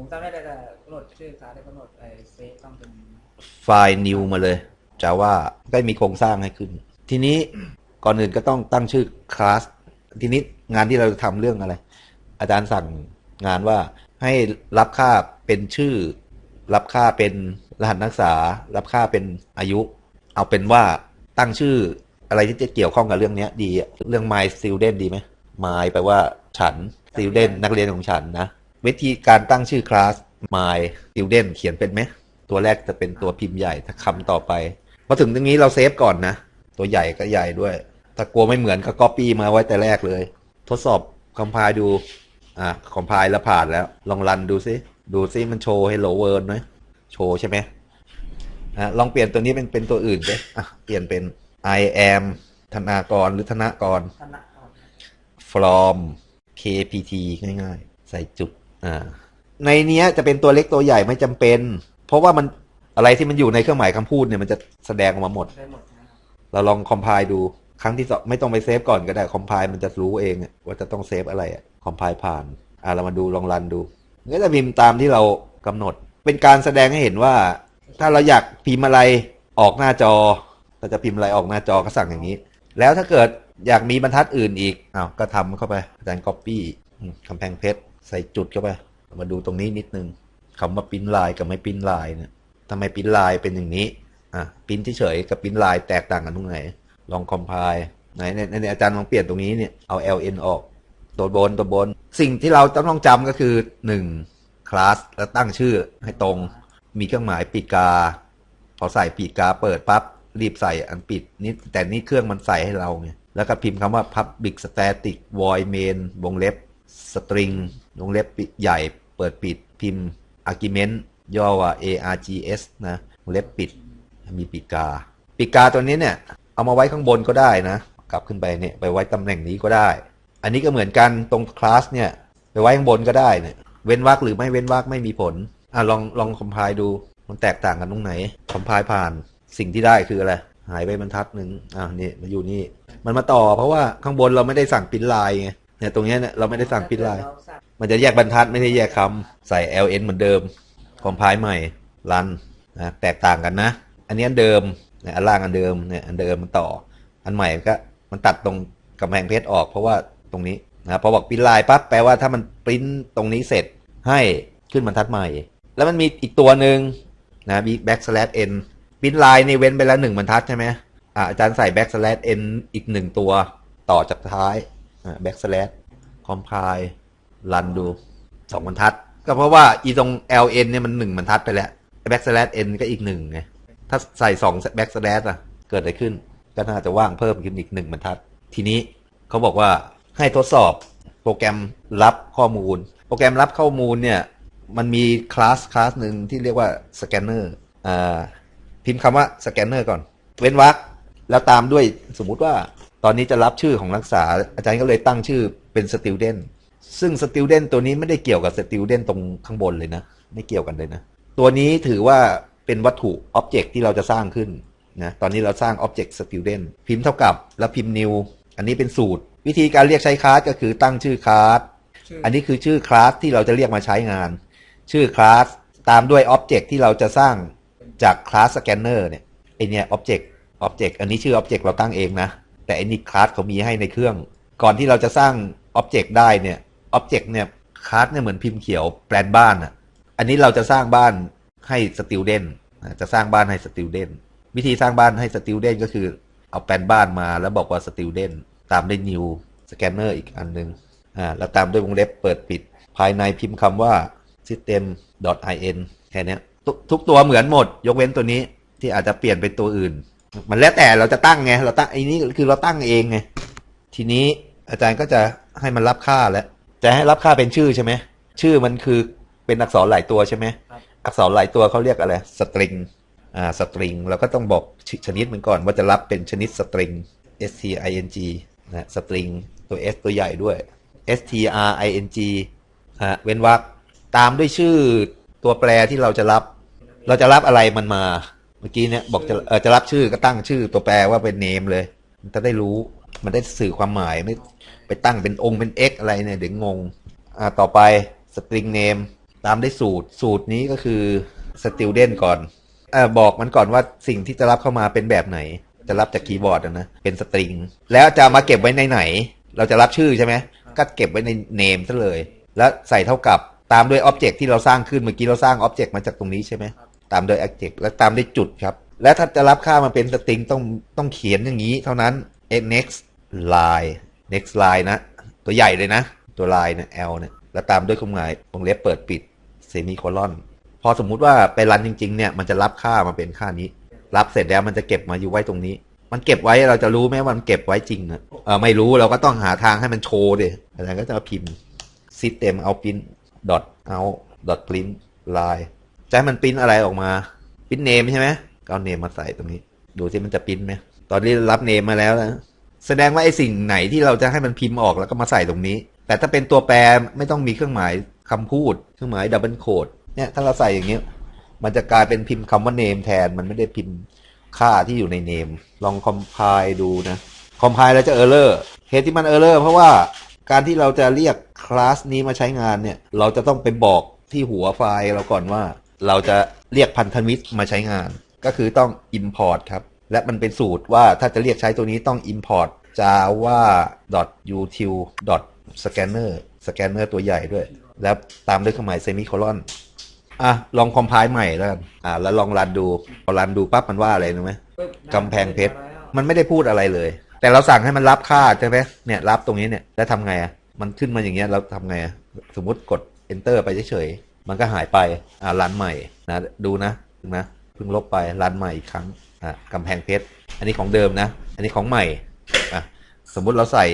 ผมจำได้แต่กำหนดชื่อคลาสได้กำหนดไอ้เซฟต้องเป็นไฟล์ new มาเลย Java ก็มีโครงสร้างให้ขึ้น ทีนี้ก่อนอื่นก็ต้องตั้งชื่อคลาส ทีนี้งานที่เราจะทำเรื่องอะไร อาจารย์สั่งงานว่าให้รับค่าเป็นชื่อ รับค่าเป็นรหัสนักศึกษา รับค่าเป็นอายุ เอาเป็นว่าตั้งชื่ออะไรที่จะเกี่ยวข้องกับเรื่องนี้ดี เรื่อง my student ดีไหม my แปลว่าฉัน student นักเรียนของฉันนะ วิธีการตั้งชื่อคลาส my student เขียนเป็นไหม ตัวแรกจะเป็นตัวพิมพ์ใหญ่ถ้าคำต่อไปพอถึงตรงนี้เราเซฟก่อนนะ ตัวใหญ่ก็ใหญ่ด้วย ถ้ากลัวไม่เหมือนก็ copy มาไว้แต่แรกเลย ทดสอบคอมไพล์ดู อะคอมไพล์แล้วผ่านแล้ว ลองรันดูซิ ดูซิมันโชว์ hello world ไหมโชว์ใช่ไหมอะลองเปลี่ยนตัวนี้เป็นเป็นตัวอื่นสิอะเปลี่ยนเป็น I am ธนากรหรือธนากรคณะก่อน from kpt ง่ายๆ ใส่จุดอ่า ในเนี้ยจะเป็นตัวเล็กตัวใหญ่ไม่จำเป็น เพราะว่ามันอะไรที่มันอยู่ในเครื่องหมายคำพูดเนี่ยมันจะแสดงออกมาหมดได้หมดนะครับเราลองคอมไพล์ดูครั้งที่สองไม่ต้องไปเซฟก่อนก็ได้คอมไพล์มันจะรู้เองอะว่าจะต้องเซฟอะไรอะคอมไพล์ผ่านอ่าเรามาดูลองรันดูก็จะพิมพ์ตามที่เรากำหนด เป็นการแสดงให้เห็นว่า ถ้าเราอยากพิมพ์อะไรออกหน้าจอเราจะพิมพ์อะไรออกหน้าจอก็สั่งอย่างนี้ แล้วถ้าเกิดอยากมีบรรทัดอื่นอีกอ้าวก็ทำเข้าไปอาจารย์ก๊อปปี้กำแพงเพชร ใส่จุดเข้าไป มาดูตรงนี้นิดนึงคำว่าปิ้นลายกับไม่ปิ้นลายเนี่ยทำไมปิ้นลายเป็นอย่างนี้อะปิ้นเฉยๆกับปิ้นลายแตกต่างกันตรงไหน ลองคอมไพล์ไหนในอาจารย์ลองเปลี่ยนตรงนี้เนี่ยเอา ln ออกตัวบนตัวบน สิ่งที่เราต้องจำก็คือ 1 คลาสแล้วตั้งชื่อให้ตรง มีเครื่องหมายปีกกาพอใส่ปีกกาเปิดปั๊บรีบใส่อันปิดนี่แต่นี่เครื่องมันใส่ให้เราไงแล้วก็พิมพ์คำว่า public static void main วงเล็บ string วงเล็บปิดใหญ่เปิดปิดพิมพ์ argument ย่อว่า args นะวงเล็บปิด มีปีกา ปีกาตัวนี้เนี่ย เอามาไว้ข้างบนก็ได้นะ กลับขึ้นไปเนี่ยไปไว้ตำแหน่งนี้ก็ได้ อันนี้ก็เหมือนกันตรงคลาสเนี่ย ไปไว้ข้างบนก็ได้เนี่ยเว้นวรรคหรือไม่เว้นวรรคไม่มีผลอะลองลองคอมไพล์ดูมันแตกต่างกันตรงไหนคอมไพล์ผ่านสิ่งที่ได้คืออะไรหายไปบรรทัดหนึ่งอะนี่มาอยู่นี่ มันมาต่อเพราะว่าข้างบนเราไม่ได้สั่งปิ้นลายไง เนี่ยตรงเนี้ยเนี่ยเราไม่ได้สั่งปริ้นลายเรสั่งมันจะแยกบรรทัดไม่ได้แยกคำใส่ ln เหมือนเดิมคอมไพล์ใหม่รันนะแตกต่างกันนะ อันนี้อันเดิมเนี่ยอันล่างอันเดิมเนี่ยอันเดิมมันต่อ อันใหม่ก็มันตัดตรงกำแพงเพชรออก เพราะว่าตรงนี้นะพอบอกปริ้นลายปั๊บแปลว่าถ้ามันปริ้นตรงนี้เสร็จให้ขึ้นบรรทัดใหม่ แล้วมันมีอีกตัวหนึ่งนะ back slash n ปริ้นลายในเว้นไปแล้วหนึ่งบรรทัดใช่ไหมอะอาจารย์ใส่ back slash n อีกหนึ่งตัวต่อจากท้าย อะ back slash compile รันดูสองบรรทัด ก็เพราะว่าอีตรง ln เนี่ยมันหนึ่งบรรทัดไปแล้ว back slash n ก็อีกหนึ่งไง ถ้าใส่สอง back slash อะเกิดอะไรขึ้น ก็น่าจะว่างเพิ่มขึ้นอีกหนึ่งบรรทัด ทีนี้เขาบอกว่าให้ทดสอบโปรแกรมรับข้อมูล โปรแกรมรับข้อมูลเนี่ยมันมีคลาสคลาสหนึ่งที่เรียกว่าสแกนเนอร์อ่าพิมพ์คำว่าสแกนเนอร์ก่อน เว้นวรรคแล้วตามด้วยสมมุติว่า ตอนนี้จะรับชื่อของนักศึกษา อาจารย์ก็เลยตั้งชื่อเป็น student ซึ่ง student ตัวนี้ไม่ได้เกี่ยวกับ student ตรงข้างบนเลยนะ ไม่เกี่ยวกันเลยนะ ตัวนี้ถือว่าเป็นวัตถุ object ที่เราจะสร้างขึ้นนะตอนนี้เราสร้าง object student พิมพ์เท่ากับแล้วพิมพ์ new อันนี้เป็นสูตร วิธีการเรียกใช้คลาสก็คือตั้งชื่อคลาสชื่ออันนี้คือชื่อคลาสที่เราจะเรียกมาใช้งาน ชื่อคลาสตามด้วย Object ที่เราจะสร้างจากคลาสสแกนเนอร์เนี่ยไอเนี่ย Object Object อันนี้ชื่อ Object เราตั้งเองนะ แต่อันนี้คลาสเขามีให้ในเครื่อง ก่อนที่เราจะสร้าง Object ได้เนี่ย Object เนี่ยคลาสเนี่ยเหมือนพิมพ์เขียวแปลนบ้านอะอันนี้เราจะสร้างบ้านให้ Student นจะสร้างบ้านให้ Student วิธีสร้างบ้านให้ Student ก็คือเอาแปลนบ้านมาแล้วบอกว่า Student ตามด้วย New Scanner อีกอันหนึงอ่าแล้วตามด้วยวงเล็บเปิดปิด ภายในพิมพ์คำว่า system.in แค่นี้ทุกตัวเหมือนหมด ยกเว้นตัวนี้ที่อาจจะเปลี่ยนเป็นตัวอื่น มันแล้วแต่เราจะตั้งไงเราตั้งไอ้นี้คือเราตั้งเองไงทีนี้อาจารย์ก็จะให้มันรับค่าแล้ว จะให้รับค่าเป็นชื่อใช่ไหมชื่อมันคือเป็นอักษรหลายตัวใช่ไหมครับอักษรหลายตัวเขาเรียกอะไรสตริงอ่าสตริงเราก็ต้องบอกชชนิดมันก่อนว่าจะรับเป็นชนิดสตริง S T I N G นะสตริงตัว S ตัวใหญ่ด้วย S T R I N G ฮะเว้นวรรคตามด้วยชื่อตัวแปรที่เราจะรับ เราจะรับอะไรมันมา เมื่อกี้เนี่ยบอกจะเออจะรับชื่อก็ตั้งชื่อตัวแปรว่าเป็น name เลยมันจะได้รู้มันได้สื่อความหมายไม่ไปตั้งเป็นองค์เป็น x อะไรเนี่ยเดี๋ยวงงอ่าต่อไป string name ตามได้สูตรสูตรนี้ก็คือ student ก่อนเออบอกมันก่อนว่าสิ่งที่จะรับเข้ามาเป็นแบบไหน จะรับจากคีย์บอร์ดนะเป็นสตริงแล้วจะมาเก็บไว้ในไหน เราจะรับชื่อใช่ไหมก็เก็บไว้ในเนมซะเลย แล้วใส่เท่ากับตามด้วยอ็อบเจกต์ที่เราสร้างขึ้นเมื่อกี้เราสร้างอ็อบเจกต์มาจากตรงนี้ใช่ไหม ตามด้วย object แล้วตามด้วยจุดครับ และถ้าจะรับค่ามาเป็นสตริงต้องต้องเขียนอย่างนี้เท่านั้น next line next line นะ ตัวใหญ่เลยนะ ตัว line เนี่ย l เนี่ยแล้วตามด้วยเครื่องหมายวงเล็บเปิดปิด semicolon พอสมมุติว่าไปรันจริง ๆ เนี่ยมันจะรับค่ามาเป็นค่านี้ รับเสร็จแล้วมันจะเก็บมาอยู่ไว้ตรงนี้ มันเก็บไว้เราจะรู้ไหมว่ามันเก็บไว้จริงนะเออไม่รู้เราก็ต้องหาทางให้มันโชว์ดิอะไรย์ก็จะพิมพ์ system out print dot out dot print line จะให้มันปิ้นอะไรออกมา ปิ้นเนมใช่ไหมก็เอาเนมมาใส่ตรงนี้ ดูสิมันจะปิ้นไหมตอนนี้รับเนมมาแล้วนะแสดงว่าไอ้สิ่งไหนที่เราจะให้มันพิมพ์ออกแล้วก็มาใส่ตรงนี้ แต่ถ้าเป็นตัวแปรไม่ต้องมีเครื่องหมายคำพูด เครื่องหมายดับเบิลโคดเนี่ยถ้าเราใส่อย่างเงี้ยมันจะกลายเป็นพิมพ์คำว่าเนมแทนมันไม่ได้พิมพ์ค่าที่อยู่ในเนม ลองคอมไพล์ดูนะคอมไพล์แล้วจะเออร์เลอร์เหตุที่มันเออร์เลอร์เพราะว่าการที่เราจะเรียกคลาสนี้มาใช้งานเนี่ย เราจะต้องไปบอกที่หัวไฟล์เราก่อนว่า เราจะเรียกพันธมิตรมาใช้งาน ก็คือต้อง import ครับ และมันเป็นสูตรว่าถ้าจะเรียกใช้ตัวนี้ต้อง import java util scanner scanner ตัวใหญ่ด้วย แล้วตามด้วยเครื่องหมาย semicolon อะ ลองคอมไพล์ใหม่แล้วกันอะแล้วลองรันดูพอรันดูปั๊บมันว่าอะไรรู้ไหมกำแพงเพชร มันไม่ได้พูดอะไรเลย แต่เราสั่งให้มันรับค่าใช่ไหมเนี่ยรับตรงนี้เนี่ยแล้วทำไงอะมันขึ้นมาอย่างเงี้ยเราทำไงอะสมมติกด enter ไปเฉย มันก็หายไปอ่ารันใหม่นะดูนะนะเพิ่งลบไปรันใหม่อีกครั้งอะกำแพงเพชรอันนี้ของเดิมนะ อันนี้ของใหม่อะสมมุติเราใส่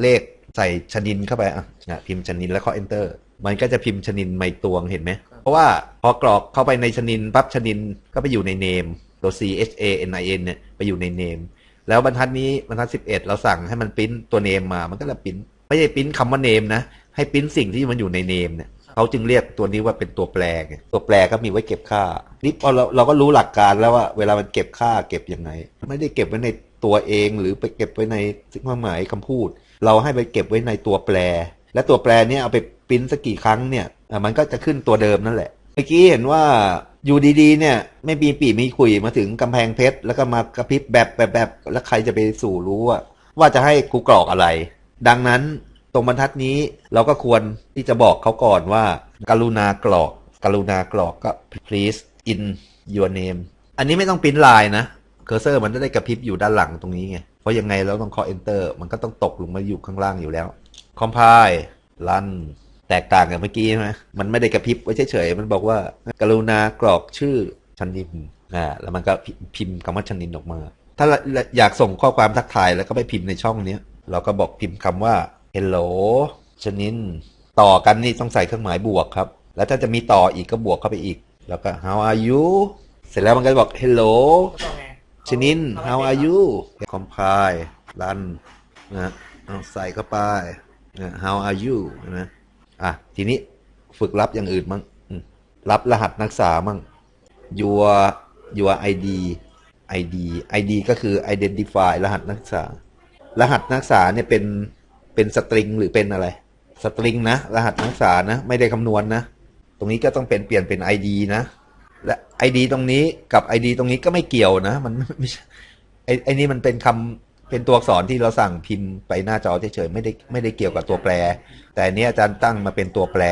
เลขใส่ชนินเข้าไปอะนะพิมพ์ชนินแล้วก็ enter มันก็จะพิมพ์ชนินไม่ตวงเห็นไหม เพราะว่าพอกรอกเข้าไปในชนินปั๊บชนินก็ไปอยู่ในเนมตัว C H A N I N เนี่ยไปอยู่ในเนมแล้วบรรทัดนี้บรรทัด 11 เราสั่งให้มันปริ้นตัวเนมมา มันก็จะปริ้นไม่ใช่ปริ้นคำว่าเนมนะ ให้ปริ้นสิ่งที่มันอยู่ในเนมเนี่ย เขาจึงเรียกตัวนี้ว่าเป็นตัวแปรตัวแปรก็มีไว้เก็บค่านี่พอเราเราก็รู้หลักการแล้วว่า เวลามันเก็บค่าเก็บยังไง ไม่ได้เก็บไว้ในตัวเองหรือไปเก็บไว้ในความหมายคำพูด เราให้ไปเก็บไว้ในตัวแปร และตัวแปรเนี่ยเอาไปปริ้นสักกี่ครั้งเนี่ยมันก็จะขึ้นตัวเดิมนั่นแหละเมื่อกี้เห็นว่าอยู่ดีๆเนี่ยไม่มีปีมีคุยมาถึงกำแพงเพชรแล้วก็มากระพริบแบบแบบแบบแล้วใครจะไปสู่รู้ว่าว่าจะให้กูกรอกอะไร ดังนั้น ตรงบรรทัดนี้เราก็ควรที่จะบอกเขาก่อนว่า กรุณากรอก กรุณากรอกก็ please in your name อันนี้ไม่ต้องปิ้นลายนะ เคอร์เซอร์มันจะได้กระพริบอยู่ด้านหลังตรงนี้ไง เพราะยังไงเราต้องเคาะ enter มันก็ต้องตกลงมาอยู่ข้างล่างอยู่แล้ว compile run แตกต่างกับเมื่อกี้ใช่ไหมมันไม่ได้กระพริบไว้เฉยๆ มันบอกว่า กรุณากรอกชื่อชนินอ่าแล้วมันก็พิมพ์คำว่าชนินออกมา ถ้าอยากส่งข้อความทักทายแล้วก็ไปพิมพ์ในช่องเนี้ยเราก็บอกพิมพ์คำว่า hello ชนิน ต่อกันนี่ต้องใส่เครื่องหมายบวกครับ แล้วถ้าจะมีต่ออีกก็บวกเข้าไปอีก แล้วก็ how are you เสร็จแล้วมันก็บอก hello ชนิน how are you compile run นะเอาใส่เข้าไปนะ how are you นะอะทีนี้ฝึกรับอย่างอื่นมั่งรับรหัสนักศึกษามั่ง your your ID ID ID ก็คือ identify รหัสนักศึกษา รหัสนักศึกษาเนี่ยเป็น เป็นสตริงหรือเป็นอะไร สตริงนะ รหัสนักศึกษานะ ไม่ได้คำนวณนะ ตรงนี้ก็ต้องเป็นเปลี่ยนเป็น ID นะ และ ID ตรงนี้กับ ID ตรงนี้ก็ไม่เกี่ยวนะ มันไม่ใช่ไอ้ไอ้นี่มันเป็นคำเป็นตัวอักษรที่เราสั่งพิมพ์ไปหน้าจอเฉยๆไม่ได้ไม่ได้เกี่ยวกับตัวแปร แต่อันนี้อาจารย์ตั้งมาเป็นตัวแปร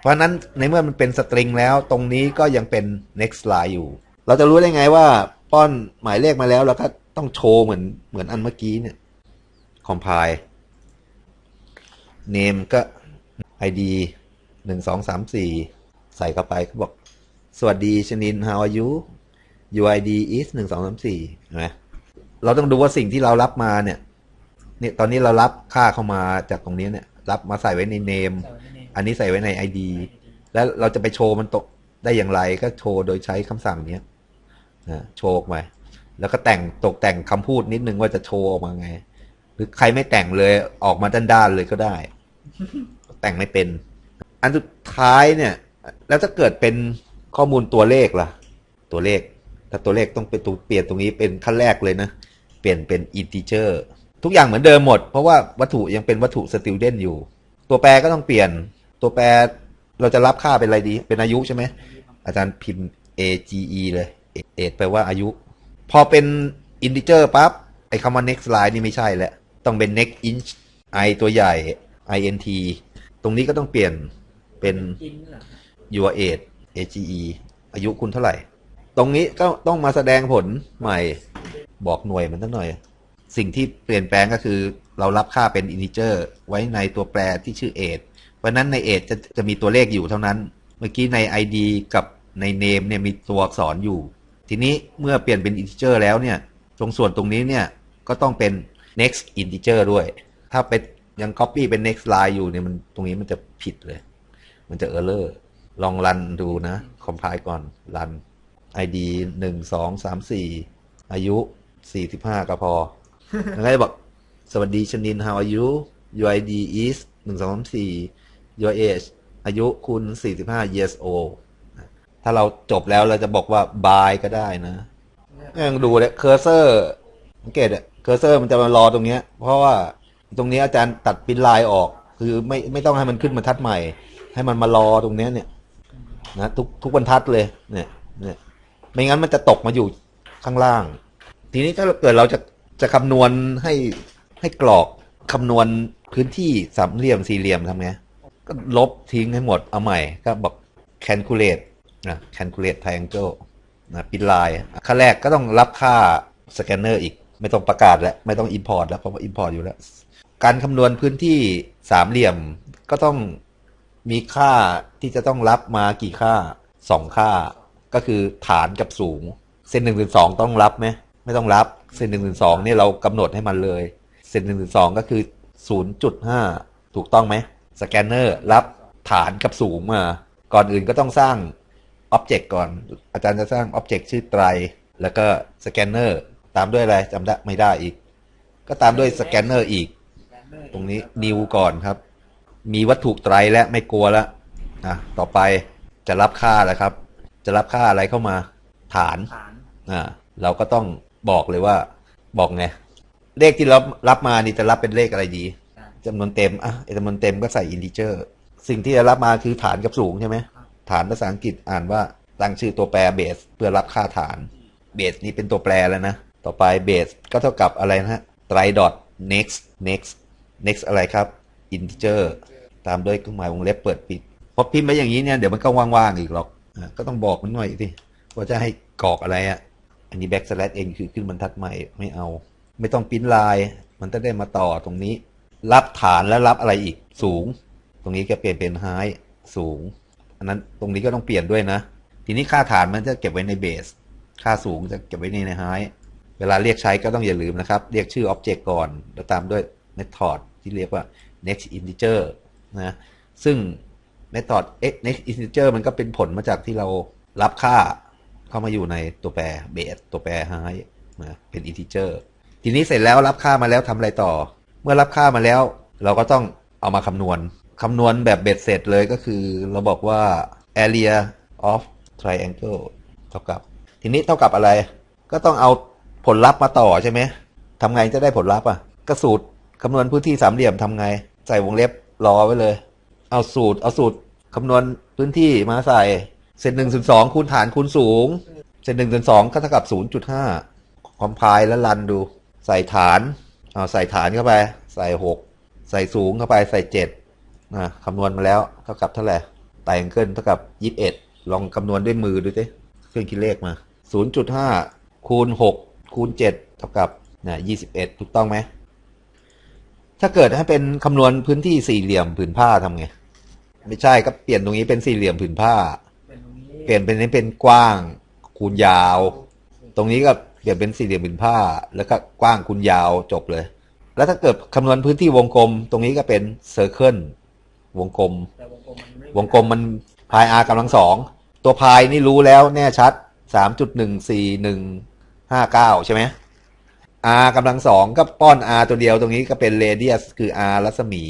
เพราะฉะนั้นในเมื่อมันเป็นสตริงแล้วตรงนี้ก็ยังเป็น next line อยู่ เราจะรู้ได้ไงว่าป้อนหมายเลขมาแล้วเราก็ต้องโชว์เหมือนเหมือนอันเมื่อกี้เนี่ย compile name ก็ id หนึ่งสองสามสี่ใส่เข้าไปก็บอก สวัสดีชนิน how are you your id is หนึ่งสองสามสี่เห็นไหมเราต้องดูว่าสิ่งที่เรารับมาเนี่ยเนี่ยตอนนี้เรารับค่าเข้ามาจากตรงนี้เนี่ย รับมาใส่ไว้ใน name ใส่ไว้ในเนมอันนี้ใส่ไว้ใน id แล้วเราจะไปโชว์มันตกได้อย่างไรก็โชว์โดยใช้คำสั่งเนี้ยนะโชว์ออกมาแล้วก็แต่งตกแต่งคำพูดนิดนึงว่าจะโชว์ออกมาไง หรือใครไม่แต่งเลยออกมาด้านๆเลยก็ได้ แต่งไม่เป็น อันสุดท้ายเนี่ย แล้วถ้าเกิดเป็นข้อมูลตัวเลขล่ะ ตัวเลข ถ้าตัวเลขต้องเป็นตัวเปลี่ยนตรงนี้เป็นขั้นแรกเลยนะ เปลี่ยนเป็น integer ทุกอย่างเหมือนเดิมหมด เพราะว่าวัตถุยังเป็นวัตถุ student อยู่ ตัวแปรก็ต้องเปลี่ยน ตัวแปรเราจะรับค่าเป็นอะไรดี เป็นอายุใช่ไหม อาจารย์พิมพ์ age เลย age แปลว่าอายุ พอเป็น integer ปั๊บไอ้คำว่า next line นี่ไม่ใช่แล้ว ต้องเป็น next inch i ตัวใหญ่ int ตรงนี้ก็ต้องเปลี่ยนเป็นกินเอ your age age อายุคุณเท่าไหร่ ตรงนี้ก็ต้องมาแสดงผลใหม่บอกหน่วยมันสักหน่อย สิ่งที่เปลี่ยนแปลงก็คือเรารับค่าเป็น integer ไว้ในตัวแปรที่ชื่อ age เพราะฉะนั้นใน age จะจะมีตัวเลขอยู่เท่านั้น เมื่อกี้ใน id กับใน name เนี่ยมีตัวอักษรอยู่ ทีนี้เมื่อเปลี่ยนเป็น integer แล้วเนี่ย ตรงส่วนตรงนี้เนี่ยก็ต้องเป็น next integer ด้วย ถ้าเป็น ยัง copy เป็น next line อยู่เนี่ยมันตรงนี้มันจะผิดเลย มันจะ error ลองรันดูนะ compile ก่อนรัน id หนึ่งสองสามสี่อายุสี่สิบห้าก็พอแล้วก็จะบอก สวัสดีชนิน how are you your id is หนึ่งสองสามสี่ your age อายุคุณสี่สิบห้า years old ถ้าเราจบแล้วเราจะบอกว่า bye ก็ได้นะยังดูเลยเคอร์เซอร์สังเกตอะเคอร์เซอร์มันจะมารอตรงเนี้ย เพราะว่า ตรงนี้อาจารย์ตัดปินลายออก คือไม่ไม่ต้องให้มันขึ้นบรรทัดใหม่ ให้มันมารอตรงนี้เนี่ยนะทุกทุกบรรทัดเลยเนี่ยเนี่ยไม่งั้นมันจะตกมาอยู่ข้างล่าง ทีนี้ถ้าเกิดเราจะจะคำนวณให้ให้กรอกคำนวณพื้นที่สามเหลี่ยมสี่เหลี่ยมทำไงก็ลบทิ้งให้หมดเอาใหม่ก็บอก calculate นะ calculate triangle นะปิดลายขั้นแรกก็ต้องรับค่าสแกนเนอร์อีกไม่ต้องประกาศแล้ว ไม่ต้อง import แล้วเพราะว่า import อยู่แล้ว การคำนวณพื้นที่สามเหลี่ยมก็ต้องมีค่าที่จะต้องรับมากี่ค่าสองค่า ก็คือฐานกับสูง เส้นหนึ่งถึงสองต้องรับไหมไม่ต้องรับเส้นหนึ่งถึงสองนี่เรากำหนดให้มันเลย เส้นหนึ่งถึงสองก็คือศูนย์จุดห้าถูกต้องไหมสแกนเนอร์รับฐานกับสูงมา ก่อนอื่นก็ต้องสร้างอ็อบเจกต์ก่อน อาจารย์จะสร้างอ็อบเจกต์ชื่อไตร แล้วก็สแกนเนอร์ตามด้วยอะไรจำได้ไม่ได้อีก ก็ตามด้วยสแกนเนอร์อีก ตรงนี้ new ก่อนครับ มีวัตถุไตรและไม่กลัวแล้วนะต่อไปจะรับค่าแล้วครับ จะรับค่าอะไรเข้ามาฐานฐานอ่าเราก็ต้องบอกเลยว่าบอกไงเลขที่เรารับมานี่จะรับเป็นเลขอะไรดีจำนวนเต็มอะไอ้จำนวนเต็มก็ใส่อินทิเจอร์ สิ่งที่จะรับมาคือฐานกับสูงใช่ไหมฐานภาษาอังกฤษอ่านว่าตั้งชื่อตัวแปรเบสเพื่อรับค่าฐานเบสนี่เป็นตัวแปรแล้วนะ ต่อไปเบสก็เท่ากับอะไรนะฮะไตรดอท next next next อะไรครับ integer ตามด้วยเครื่องหมายวงเล็บเปิดปิดพอพิมพ์ไปอย่างนี้เนี่ยเดี๋ยวมันก็ว่างๆอีกหรอกก็ต้องบอกมันหน่อยสิว่าจะให้กรอกอะไรอะ อันนี้ backslash เองคือขึ้นบรรทัดใหม่ไม่เอา ไม่ต้องปริ้นลาย มันจะได้มาต่อตรงนี้ รับฐานแล้วรับอะไรอีกสูง ตรงนี้ก็เปลี่ยนเป็น high สูง อันนั้นตรงนี้ก็ต้องเปลี่ยนด้วยนะ ทีนี้ค่าฐานมันจะเก็บไว้ในเบสค่าสูงจะเก็บไว้ใน high เวลาเรียกใช้ก็ต้องอย่าลืมนะครับ เรียกชื่อ object ก่อน แล้วตามด้วย method ที่เรียกว่า next integer นะซึ่ง method next integer มันก็เป็นผลมาจากที่เรารับค่าเข้ามาอยู่ในตัวแปร base ตัวแปร high นะเป็น integer ทีนี้เสร็จแล้วรับค่ามาแล้วทำอะไรต่อ เมื่อรับค่ามาแล้ว เราก็ต้องเอามาคำนวณคำนวณแบบเบ็ดเสร็จเลยก็คือเราบอกว่า area of triangle เท่ากับ ทีนี้เท่ากับอะไร ก็ต้องเอาผลลัพธ์มาต่อใช่ไหมทำไงจะได้ผลลัพธ์อะก็สูตร คำนวณพื้นที่สามเหลี่ยมทำไง ใส่วงเล็บรอไว้เลย เอาสูตร เอาสูตรคำนวณพื้นที่มาใส่ เศษหนึ่งส่วนสองคูณฐานคูณสูง เศษหนึ่งส่วนสองก็เท่ากับศูนย์จุดห้าคอมไพล์แล้วรันดู ใส่ฐาน เอาใส่ฐานเข้าไป ใส่หกใส่สูงเข้าไปใส่เจ็ดนะคำนวณมาแล้วเท่ากับเท่าไหร่ไตแองเกิลเท่ากับยี่สิบเอ็ดลองคำนวณด้วยมือดูสิเครื่องคิดเลขมาศูนย์จุดห้าคูณหกคูณเจ็ดเท่ากับนะยี่สิบเอ็ดถูกต้องไหม ถ้าเกิดให้เป็นคำนวณพื้นที่สี่เหลี่ยมผืนผ้าทำไง ไม่ใช่ก็เปลี่ยนตรงนี้เป็นสี่เหลี่ยมผืนผ้า เปลี่ยนเป็นเป็นกว้างคูณยาว ตรงนี้ก็เปลี่ยนเป็นสี่เหลี่ยมผืนผ้า แล้วก็กว้างคูณยาวจบเลย แล้วถ้าเกิดคำนวณพื้นที่วงกลม ตรงนี้ก็เป็นเซอร์เคิลวงกลม วงกลมมันไม่วงกลมมันพาย r กำลังสองตัวพายนี่รู้แล้วแน่ชัดสามจุดหนึ่งสี่หนึ่งห้าเก้าใช่ไหม r กำลังสองก็ป้อน r ตัวเดียวตรงนี้ก็เป็น radius คือ r รัศมี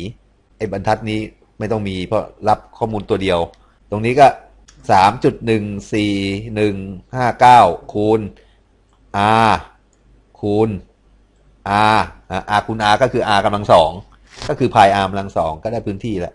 ไอ้บรรทัดนี้ไม่ต้องมีเพราะรับข้อมูลตัวเดียว ตรงนี้ก็สามจุดหนึ่งสี่หนึ่งห้าเก้าคูณ r คูณ r อะ r คูณ r ก็คือ r กำลังสองก็คือพาย r กำลังสองก็ได้พื้นที่แล้ว